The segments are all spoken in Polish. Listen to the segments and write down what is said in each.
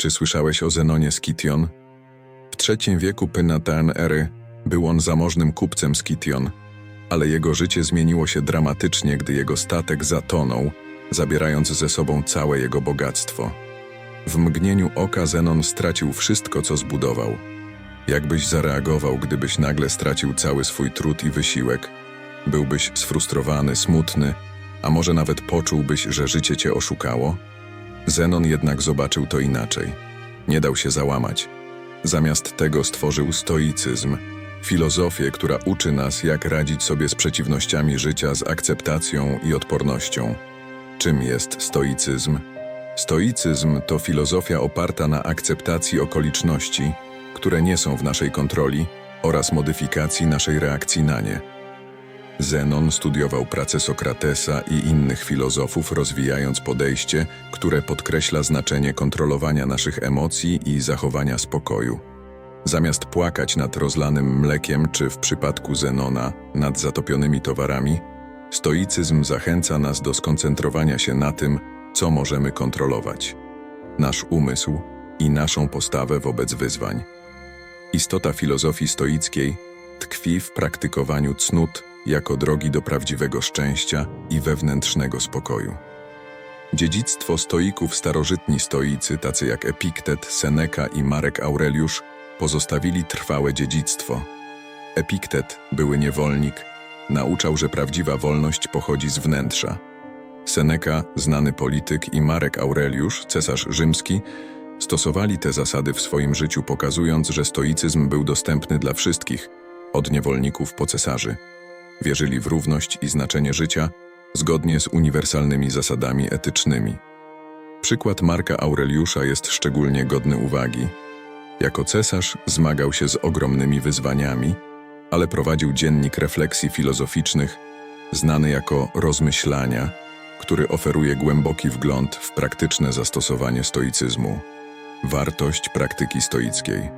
Czy słyszałeś o Zenonie z Kition? W III wieku Pynatan ery był on zamożnym kupcem z Kition, ale jego życie zmieniło się dramatycznie, gdy jego statek zatonął, zabierając ze sobą całe jego bogactwo. W mgnieniu oka Zenon stracił wszystko, co zbudował. Jakbyś zareagował, gdybyś nagle stracił cały swój trud i wysiłek? Byłbyś sfrustrowany, smutny, a może nawet poczułbyś, że życie cię oszukało? Zenon jednak zobaczył to inaczej. Nie dał się załamać. Zamiast tego stworzył stoicyzm, filozofię, która uczy nas, jak radzić sobie z przeciwnościami życia z akceptacją i odpornością. Czym jest stoicyzm? Stoicyzm to filozofia oparta na akceptacji okoliczności, które nie są w naszej kontroli oraz modyfikacji naszej reakcji na nie. Zenon studiował pracę Sokratesa i innych filozofów, rozwijając podejście, które podkreśla znaczenie kontrolowania naszych emocji i zachowania spokoju. Zamiast płakać nad rozlanym mlekiem, czy w przypadku Zenona nad zatopionymi towarami, stoicyzm zachęca nas do skoncentrowania się na tym, co możemy kontrolować nasz umysł i naszą postawę wobec wyzwań. Istota filozofii stoickiej tkwi w praktykowaniu cnót jako drogi do prawdziwego szczęścia i wewnętrznego spokoju. Dziedzictwo stoików starożytni stoicy, tacy jak Epiktet, Seneca i Marek Aureliusz, pozostawili trwałe dziedzictwo. Epiktet, były niewolnik, nauczał, że prawdziwa wolność pochodzi z wnętrza. Seneca, znany polityk i Marek Aureliusz, cesarz rzymski, stosowali te zasady w swoim życiu, pokazując, że stoicyzm był dostępny dla wszystkich, od niewolników po cesarzy. Wierzyli w równość i znaczenie życia zgodnie z uniwersalnymi zasadami etycznymi. Przykład Marka Aureliusza jest szczególnie godny uwagi. Jako cesarz zmagał się z ogromnymi wyzwaniami, ale prowadził dziennik refleksji filozoficznych, znany jako rozmyślania, który oferuje głęboki wgląd w praktyczne zastosowanie stoicyzmu. Wartość praktyki stoickiej.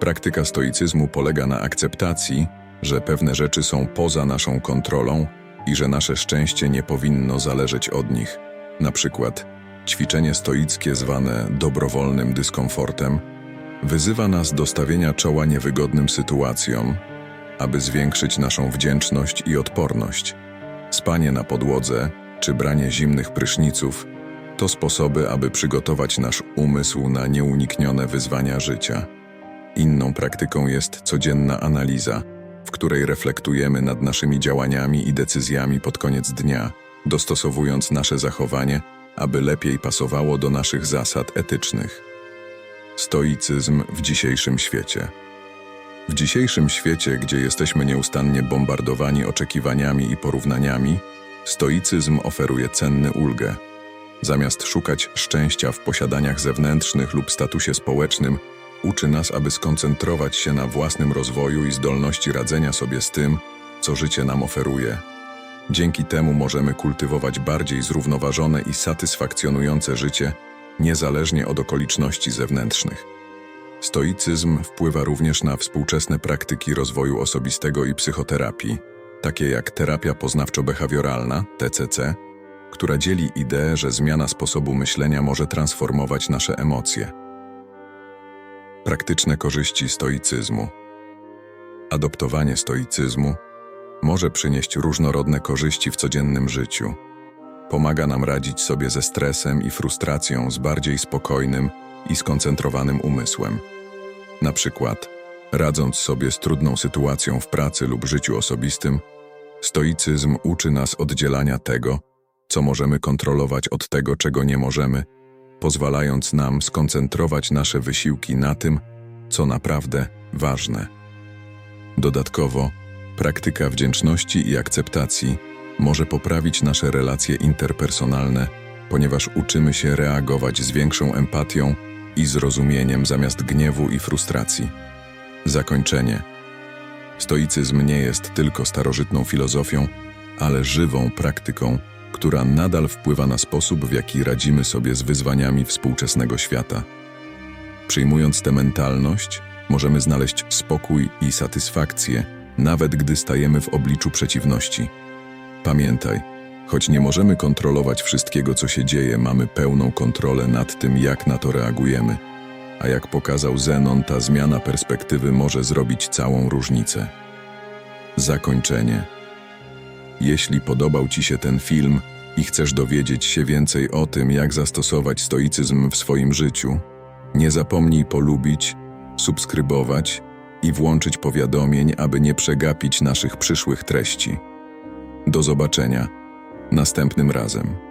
Praktyka stoicyzmu polega na akceptacji, że pewne rzeczy są poza naszą kontrolą i że nasze szczęście nie powinno zależeć od nich. Na przykład ćwiczenie stoickie zwane dobrowolnym dyskomfortem wyzywa nas do stawienia czoła niewygodnym sytuacjom, aby zwiększyć naszą wdzięczność i odporność. Spanie na podłodze czy branie zimnych pryszniców to sposoby, aby przygotować nasz umysł na nieuniknione wyzwania życia. Inną praktyką jest codzienna analiza, w której reflektujemy nad naszymi działaniami i decyzjami pod koniec dnia, dostosowując nasze zachowanie, aby lepiej pasowało do naszych zasad etycznych. Stoicyzm w dzisiejszym świecie. W dzisiejszym świecie, gdzie jesteśmy nieustannie bombardowani oczekiwaniami i porównaniami, stoicyzm oferuje cenny ulgę. Zamiast szukać szczęścia w posiadaniach zewnętrznych lub statusie społecznym, uczy nas, aby skoncentrować się na własnym rozwoju i zdolności radzenia sobie z tym, co życie nam oferuje. Dzięki temu możemy kultywować bardziej zrównoważone i satysfakcjonujące życie, niezależnie od okoliczności zewnętrznych. Stoicyzm wpływa również na współczesne praktyki rozwoju osobistego i psychoterapii, takie jak terapia poznawczo-behawioralna, TCC, która dzieli ideę, że zmiana sposobu myślenia może transformować nasze emocje. Praktyczne korzyści stoicyzmu. Adoptowanie stoicyzmu może przynieść różnorodne korzyści w codziennym życiu. Pomaga nam radzić sobie ze stresem i frustracją z bardziej spokojnym i skoncentrowanym umysłem. Na przykład, radząc sobie z trudną sytuacją w pracy lub życiu osobistym, stoicyzm uczy nas oddzielania tego, co możemy kontrolować od tego, czego nie możemy, pozwalając nam skoncentrować nasze wysiłki na tym, co naprawdę ważne. Dodatkowo, praktyka wdzięczności i akceptacji może poprawić nasze relacje interpersonalne, ponieważ uczymy się reagować z większą empatią i zrozumieniem zamiast gniewu i frustracji. Zakończenie. Stoicyzm nie jest tylko starożytną filozofią, ale żywą praktyką, która nadal wpływa na sposób, w jaki radzimy sobie z wyzwaniami współczesnego świata. Przyjmując tę mentalność, możemy znaleźć spokój i satysfakcję, nawet gdy stajemy w obliczu przeciwności. Pamiętaj, Choć nie możemy kontrolować wszystkiego, co się dzieje, mamy pełną kontrolę nad tym, jak na to reagujemy. A jak pokazał Zenon, ta zmiana perspektywy może zrobić całą różnicę. Zakończenie. Jeśli podobał Ci się ten film i chcesz dowiedzieć się więcej o tym, jak zastosować stoicyzm w swoim życiu, nie zapomnij polubić, subskrybować i włączyć powiadomień, aby nie przegapić naszych przyszłych treści. Do zobaczenia następnym razem.